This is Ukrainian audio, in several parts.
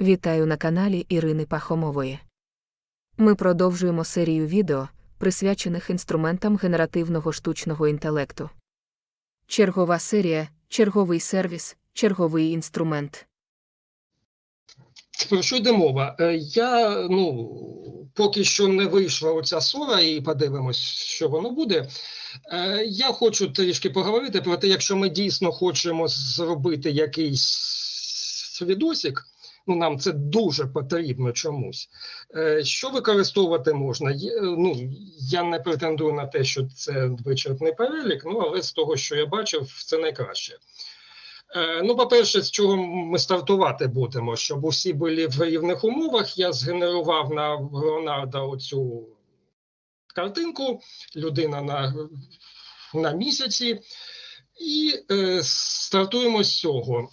Вітаю на каналі Ірини Пахомової. Ми продовжуємо серію відео, присвячених інструментам генеративного штучного інтелекту. Чергова серія, черговий сервіс, черговий інструмент. Про що йде мова? Е, Я ну поки що не вийшла оця сора, і подивимось, що воно буде. Е, Я хочу трішки поговорити про те, якщо ми дійсно хочемо зробити якийсь відосик, ну нам це дуже потрібно чомусь. Е, Що використовувати можна? Е, Ну я не претендую на те, що це вичерпний перелік, ну але з того, що я бачив, це найкраще. Е, Ну, по-перше, з чого ми стартувати будемо, щоб усі були в рівних умовах. Я згенерував на Леонардо оцю картинку, людина на, на місяці. І е, стартуємо з цього.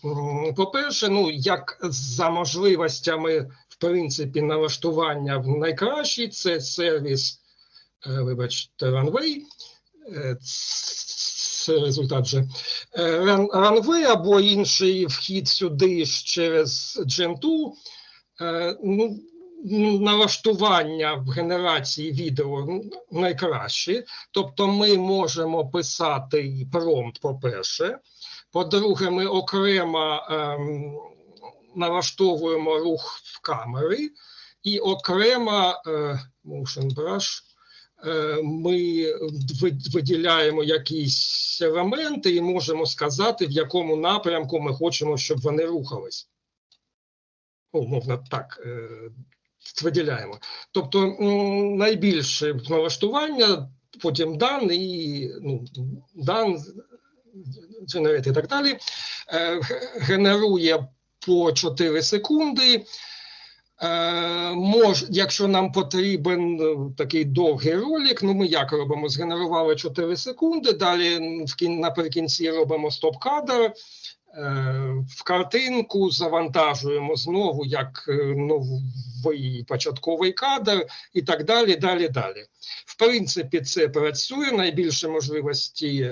По-перше, ну як за можливостями, в принципі, налаштування в найкращий, це сервіс, е, вибачте, Runway. Е, Це результат вже. Е, Runway або інший вхід сюди ж через Gen2. Е, ну, налаштування в генерації відео ну, найкраще. Тобто ми можемо писати промпт, по-перше. По-друге, ми окремо ем, налаштовуємо рух в камери і окремо е, motion brush е, ми виділяємо якісь елементи і можемо сказати, в якому напрямку ми хочемо, щоб вони рухались. Умовно так е, виділяємо. Тобто найбільше налаштування, потім дан і ну, дан, і так далі, е, генерує по 4 секунди. Е, мож, якщо нам потрібен е, такий довгий ролик, ну ми як робимо? Згенерували 4 секунди, далі наприкінці робимо стоп-кадр, в картинку завантажуємо знову як е, новий початковий кадр і так далі, далі, далі. В принципі, це працює, найбільше можливості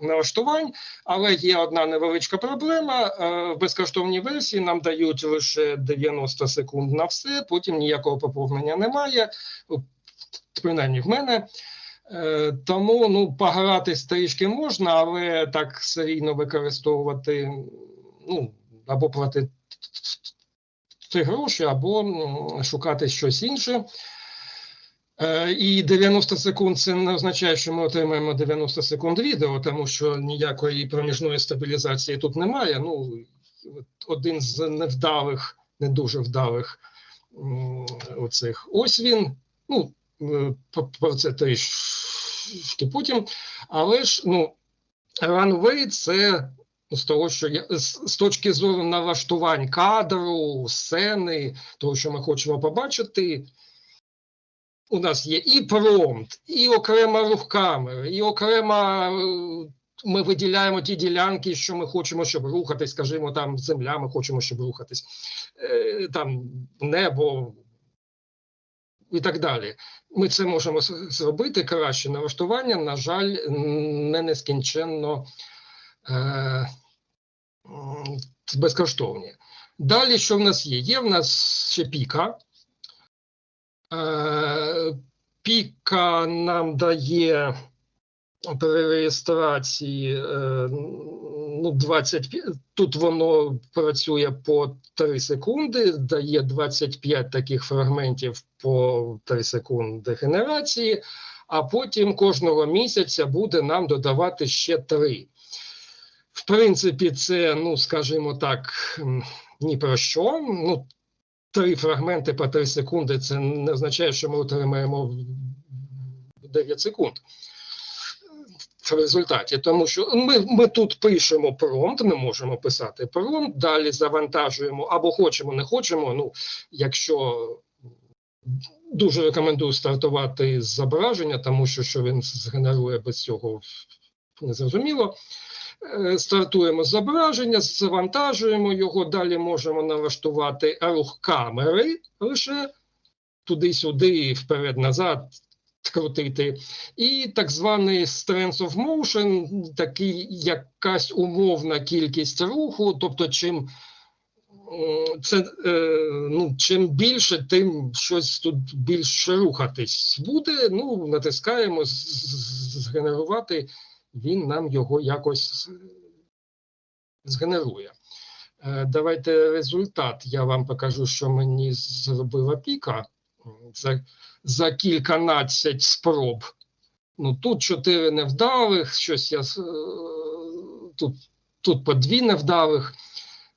налаштувань, але є одна невеличка проблема. Е, В безкоштовній версії нам дають лише 90 секунд на все, потім ніякого поповнення немає, принаймні в мене. Е, Тому ну, погратись трішки можна, але так серійно використовувати ну, або платити гроші, або шукати щось інше. Е, І 90 секунд це не означає, що ми отримаємо 90 секунд відео, тому що ніякої проміжної стабілізації тут немає. Ну, один з невдалих, не дуже вдалих оцих. Ось він. Ну, е, про це трішки потім. Але ж, ну, Runway це з того, що я з, точки зору налаштувань кадру, сцени, того, що ми хочемо побачити, у нас є і промпт, і окрема рух камери, і окрема. е, Ми виділяємо ті ділянки, що ми хочемо, щоб рухатись, скажімо, там земля, ми хочемо, щоб рухатись, е, там небо і так далі. Ми це можемо зробити краще. Налаштування, на жаль, не нескінченно е, безкоштовні. Далі, що в нас є? Є в нас ще піка. Е, Піка нам дає при реєстрації е, ну, 25, тут воно працює по 3 секунди, дає 25 таких фрагментів по 3 секунди генерації, а потім кожного місяця буде нам додавати ще 3. В принципі, це, ну, скажімо так, ні про що. Ну, три фрагменти по 3 секунди, це не означає, що ми отримаємо 9 секунд в результаті. Тому що ми, ми тут пишемо промпт, ми можемо писати промпт, далі завантажуємо або хочемо, не хочемо. Ну, якщо дуже рекомендую стартувати з зображення, тому що що він згенерує без цього незрозуміло. Е, Стартуємо зображення, завантажуємо його, далі можемо налаштувати рух камери лише туди-сюди, вперед-назад, крутити. І так званий strength of motion, такий якась умовна кількість руху, тобто чим це е, ну, чим більше, тим щось тут більше рухатись буде. Ну, натискаємо згенерувати, він нам його якось е, згенерує. Е, Давайте результат. Я вам покажу, що мені зробила піка за, за кільканадцять спроб. Ну, тут чотири невдалих, щось я е, тут, тут по дві невдалих.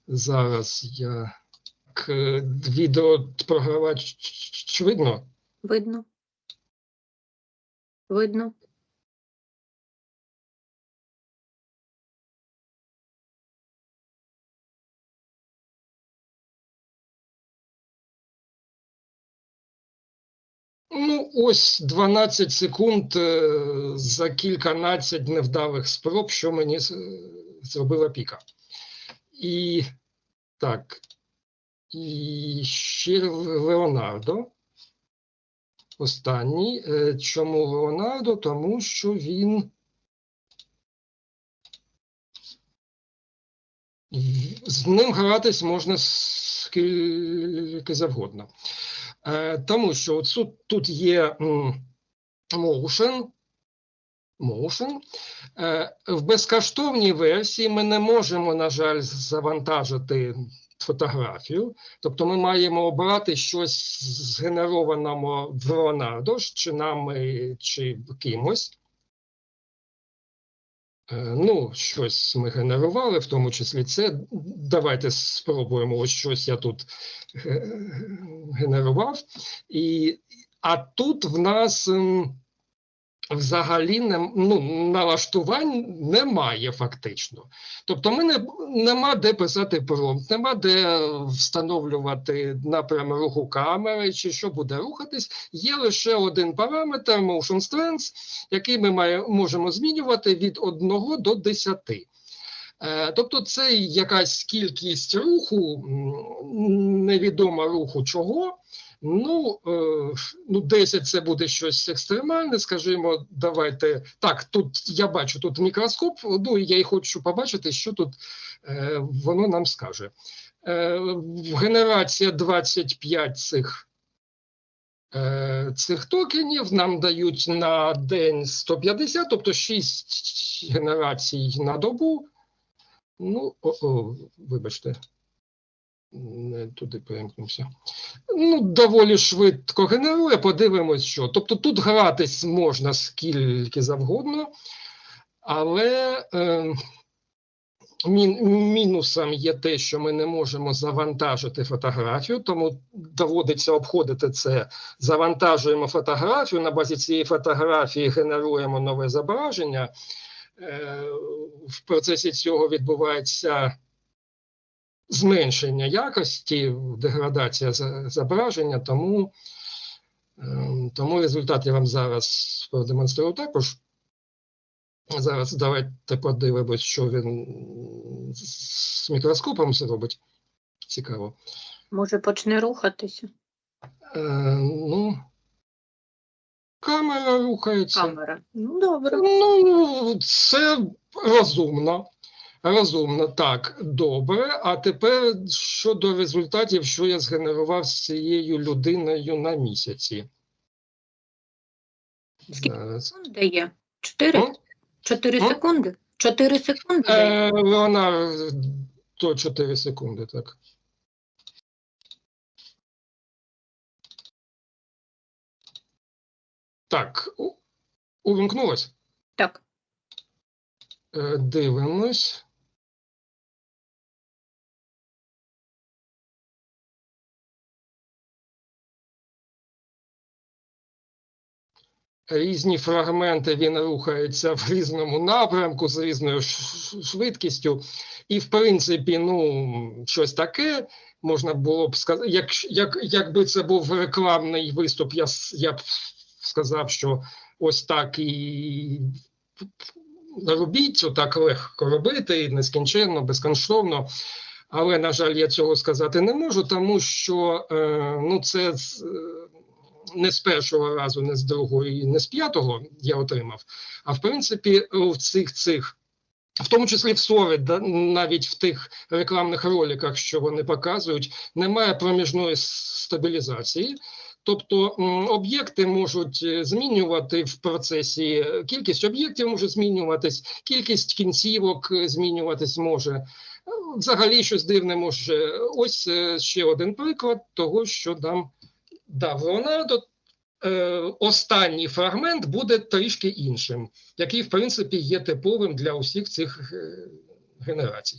Зараз я відео програвач видно. Видно. Видно. Ну, ось 12 секунд е, за кільканадцять невдалих спроб, що мені зробила піка. І так. І ще Леонардо. Останній. Е, Чому Леонардо? Тому що він. З ним гратись можна скільки завгодно. Е, тому що от тут, є motion, motion. Е, в безкоштовній версії ми не можемо, на жаль, завантажити фотографію. Тобто ми маємо обрати щось згенерованому в Leonardo, чи нами, чи кимось. Е, Ну, щось ми генерували, в тому числі це. Давайте спробуємо. Ось щось я тут генерував. І, а тут в нас м, взагалі не, ну, налаштувань немає фактично. Тобто ми не, нема де писати промпт, нема де встановлювати напрям руху камери чи що буде рухатись. Є лише один параметр motion strength, який ми має, можемо змінювати від 1 до 10. Е, Тобто це якась кількість руху, невідома руху чого. Ну, е, ну, 10 це буде щось екстремальне, скажімо, давайте. Так, тут я бачу тут мікроскоп, ну я й хочу побачити, що тут е, воно нам скаже. Е, генерація 25 цих, цих токенів нам дають на день 150, тобто 6 генерацій на добу. Ну, о, о, вибачте, не туди перемкнувся. Ну, доволі швидко генерує, подивимось, що. Тобто тут гратись можна скільки завгодно, але е, мін, мінусом є те, що ми не можемо завантажити фотографію, тому доводиться обходити це. Завантажуємо фотографію, на базі цієї фотографії генеруємо нове зображення. Е, в процесі цього відбувається зменшення якості, деградація зображення, тому, ем, тому результат я вам зараз продемонструю також. Зараз давайте подивимось, що він з мікроскопом зробить. Цікаво. Може почне рухатися. Е, ну, камера рухається. Камера. Ну, добре. Ну, це розумно. Розумно, так, добре. А тепер щодо результатів, що я згенерував з цією людиною на місяці. Скільки Зараз. секунд дає? Чотири? М? Чотири М? секунди? Чотири секунди дає? Е, Леонар, то 4 секунди, так. Так, у- увімкнулось? Так. Е, Дивимось. Різні фрагменти він рухається в різному напрямку з різною швидкістю. І, в принципі, ну, щось таке можна було б сказати. Як, як, якби це був рекламний виступ, я, я б сказав, що ось так і робіть, отак легко робити, нескінченно, безкоштовно. Але, на жаль, я цього сказати не можу, тому що е, ну, це не з першого разу, не з другого і не з п'ятого я отримав. А в принципі, в цих цих В тому числі в Сорі, навіть в тих рекламних роликах, що вони показують, немає проміжної стабілізації. Тобто об'єкти можуть е, змінювати в процесі, е, кількість об'єктів може змінюватись, кількість кінцівок е, змінюватись може. Взагалі щось дивне може. Ось ще один приклад того, що нам дав Леонардо. Е, Останній фрагмент буде трішки іншим, який, в принципі, є типовим для усіх цих е, генерацій.